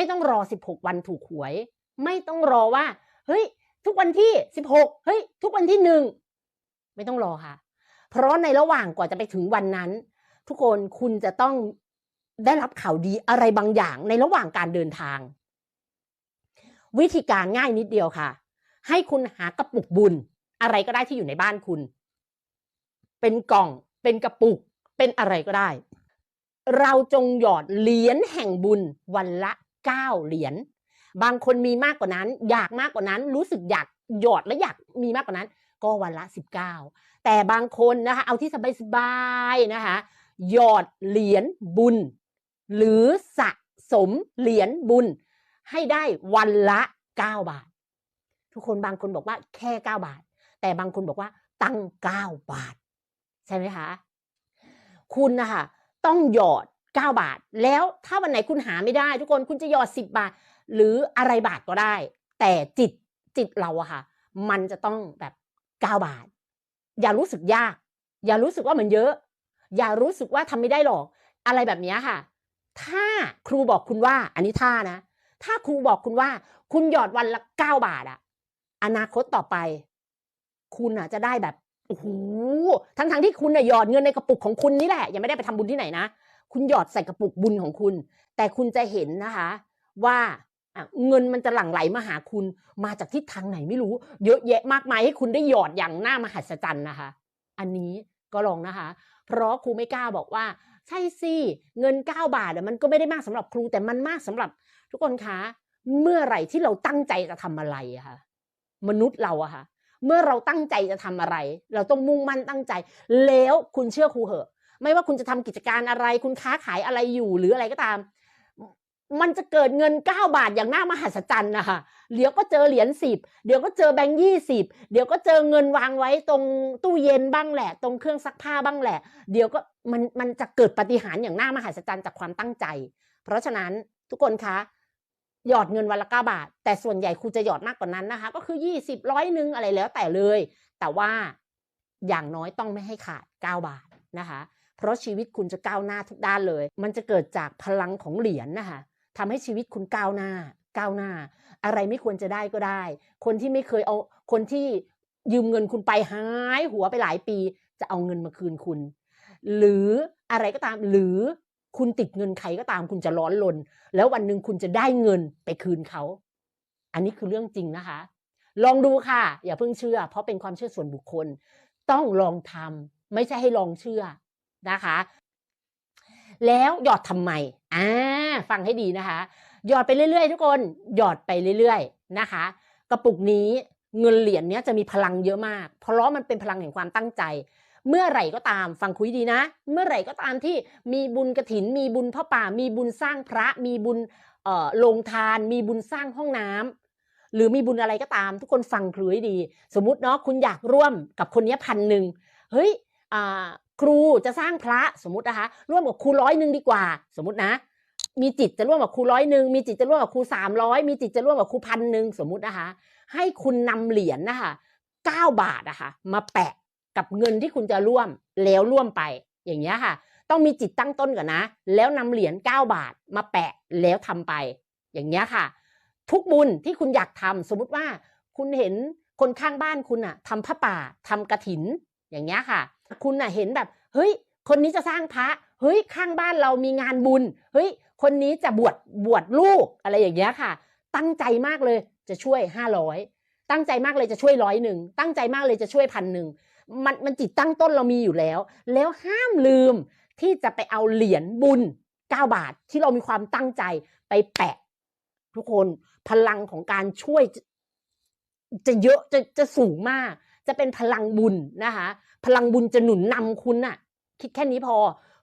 ไม่ต้องรอ 16 วันถูกหวย ไม่ต้องรอว่า เฮ้ย ทุกวันที่ 16 เฮ้ย ทุกวันที่หนึ่งไม่ต้องรอค่ะ เพราะในระหว่างกว่าจะไปถึงวันนั้น ทุกคนคุณจะต้องได้รับข่าวดีอะไรบางอย่างในระหว่างการเดินทาง วิธีการง่ายนิดเดียวค่ะ ให้คุณหากระปุกบุญ อะไรก็ได้ที่อยู่ในบ้านคุณ เป็นกล่อง เป็นกระปุก เป็นอะไรก็ได้เราจงหยอดเหรียญแห่งบุญวันละ เก้าเหรียญ บางคนมีมากกว่านั้น อยากมากกว่านั้น รู้สึกอยากหยอดและอยากมีมากกว่านั้น ก็วันละสิบเก้าแต่บางคนนะคะเอาที่สบายๆนะคะหยอดเหรียญบุญ หรือสะสมเหรียญบุญ ให้ได้วันละเก้าบาท ทุกคนบางคนบอกว่าแค่เก้าบาท แต่บางคนบอกว่าตั้งเก้าบาท ใช่ไหมคะ คุณนะคะต้องหยอด 9 บาท แล้วถ้าวันไหนคุณหาไม่ได้ ทุกคนคุณจะหยอด 10 บาท หรืออะไรบาทก็ได้ แต่จิตจิตเราอะค่ะ มันจะต้องแบบ 9 บาท อย่ารู้สึกยาก อย่ารู้สึกว่ามันเยอะ อย่ารู้สึกว่าทำไม่ได้หรอก อะไรแบบนี้ค่ะ ถ้าครูบอกคุณว่า อันนี้ท่านะ ถ้าครูบอกคุณว่า คุณหยอดวันละ 9 บาทอะอนาคตต่อไป คุณอะจะได้แบบโอ้โหทั้งทงๆที่คุณน่ะหยอดเงินในกระปุกของคุณนี่แหละ ยังไม่ได้ไปทำบุญที่ไหนนะ คุณหยอดใส่กระปุกบุญของคุณ แต่คุณจะเห็นนะคะ ว่าเงินมันจะหลั่งไหลมาหาคุณ มาจากทิศทางไหนไม่รู้ เยอะแยะมากมายให้คุณได้หยอดอย่างน่ามหัศจรรย์นะคะ อันนี้ก็ลองนะคะ เพราะครูไม่กล้าบอกว่า ใช่สิเงิน 9 บาทมันก็ไม่ได้มากสำหรับครูแต่มันมากสำหรับ ทุกคนคะเมื่อไหร่ที่เราตั้งใจจะทำอะไรอะคะมนุษย์เราอะค่ะ เมื่อเราตั้งใจจะทำอะไร เราต้องมุ่งมั่นตั้งใจ แล้วคุณเชื่อครูเหอะ ไม่ว่าคุณจะทำกิจการอะไร คุณค้าขายอะไรอยู่หรืออะไรก็ตาม มันจะเกิดเงิน 9 บาทอย่างน่ามหัศจรรย์นะคะเดี๋ยวก็เจอเหรียญสิบเดี๋ยวก็เจอแบงค์ยี่สิบเดี๋ยวก็เจอเงินวางไว้ตรงตู้เย็นบ้างแหละ ตรงเครื่องซักผ้าบ้างแหละ เดี๋ยวก็มันมันจะเกิดปฏิหารอย่างน่ามหัศจรรย์จากความตั้งใจ เพราะฉะนั้นทุกคนคะหยอดเงินวันละเก้าบาท แต่ส่วนใหญ่ครูจะหยอดมากกว่านั้นนะคะ ก็คือยี่สิบร้อยหนึ่งอะไรแล้วแต่เลย แต่ว่าอย่างน้อยต้องไม่ให้ขาดเก้าบาทนะคะ เพราะชีวิตคุณจะก้าวหน้าทุกด้านเลย มันจะเกิดจากพลังของเหรียญนะคะทำให้ชีวิตคุณก้าวหน้า ก้าวหน้า อะไรไม่ควรจะได้ก็ได้ คนที่ไม่เคยเอา คนที่ยืมเงินคุณไปหายหัวไปหลายปี จะเอาเงินมาคืนคุณ หรืออะไรก็ตาม หรือคุณติดเงินใครก็ตามคุณจะร้อนลน แล้ววันหนึ่งคุณจะได้เงินไปคืนเขา อันนี้คือเรื่องจริงนะคะ ลองดูค่ะ อย่าเพิ่งเชื่อ เพราะเป็นความเชื่อส่วนบุคคล ต้องลองทำไม่ใช่ให้ลองเชื่อ นะคะ แล้วหยอดทำไมอ่าฟังให้ดีนะคะ หยอดไปเรื่อยๆ ทุกคนหยอดไปเรื่อยๆนะคะ กระปุกนี้เงินเหรียญเนี้ยจะมีพลังเยอะมาก เพราะมันเป็นพลังแห่งความตั้งใจ เมื่อไหร่ก็ตามฟังคุยดีนะ เมื่อไหร่ก็ตามที่มีบุญกระถิน มีบุญพ่อป่า มีบุญสร้างพระ มีบุญเอ่อลงทาน มีบุญสร้างห้องน้ำหรือมีบุญอะไรก็ตาม ทุกคนฟังครูให้ดี สมมติเนาะคุณอยากร่วมกับคนนี้พันหนึ่งเฮ้ยอ่า ครูจะสร้างพระสมมตินะคะ ร่วมกับครูร้อยหนึ่งดีกว่า สมมตินะ มีจิตจะร่วมกับครูร้อยหนึ่งมีจิตจะร่วมกับครูสามร้อยมีจิตจะร่วมกับครูพันหนึ่งสมมตินะคะ ให้คุณนำเหรียญนะคะเก้าบาทอะคะมาแปะกับเงินที่คุณจะร่วมแล้วร่วมไปอย่างเงี้ยค่ะ ต้องมีจิตตั้งต้นก่อนนะ แล้วนำเหรียญ9บาทมาแปะแล้วทำไป อย่างเงี้ยค่ะ ทุกบุญที่คุณอยากทำสมมุติว่าคุณเห็นคนข้างบ้านคุณอะทำผ้าป่าทำกระถินอย่างเงี้ยค่ะ คุณอะเห็นแบบ เฮ้ย คนนี้จะสร้างพระ เฮ้ย ข้างบ้านเรามีงานบุญ เฮ้ย คนนี้จะบวชบวชลูกอะไรอย่างเงี้ยค่ะ ตั้งใจมากเลยจะช่วยห้าร้อยตั้งใจมากเลยจะช่วยร้อยหนึ่งตั้งใจมากเลยจะช่วยพันหนึ่งมันมันจิตตั้งต้นเรามีอยู่แล้ว แล้วห้ามลืมที่จะไปเอาเหรียญบุญ 9 บาทที่เรามีความตั้งใจไปแปะ ทุกคนพลังของการช่วยจะจะเยอะจะจะสูงมาก จะเป็นพลังบุญนะคะ พลังบุญจะหนุนนำคุณน่ะ คิดแค่นี้พอ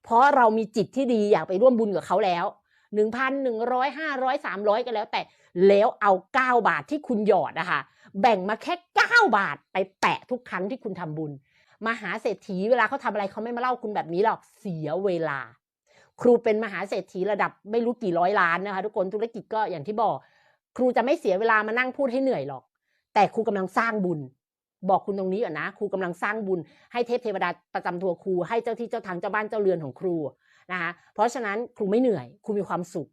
เพราะเรามีจิตที่ดีอยากไปร่วมบุญกับเขาแล้วหนึ่งพันหนึ่งร้อยห้าร้อยสามร้อยก็แล้วแต่แล้วเอาเก้าบาทที่คุณหยอดนะคะแบ่งมาแค่เก้าบาทไปแปะทุกครั้งที่คุณทำบุญมหาเศรษฐีเวลาเขาทำอะไรเขาไม่มาเล่าคุณแบบนี้หรอกเสียเวลา ครูเป็นมหาเศรษฐีระดับไม่รู้กี่ร้อยล้านนะคะทุกคนธุรกิจก็อย่างที่บอก ครูจะไม่เสียเวลามานั่งพูดให้เหนื่อยหรอก แต่ครูกำลังสร้างบุญ บอกคุณตรงนี้ก่อนนะครูกำลังสร้างบุญให้เทพเทวดาประจำตัวครูให้เจ้าที่เจ้าทางเจ้าบ้านเจ้าเรือนของครูนะคะเพราะฉะนั้นครูไม่เหนื่อยครูมีความสุข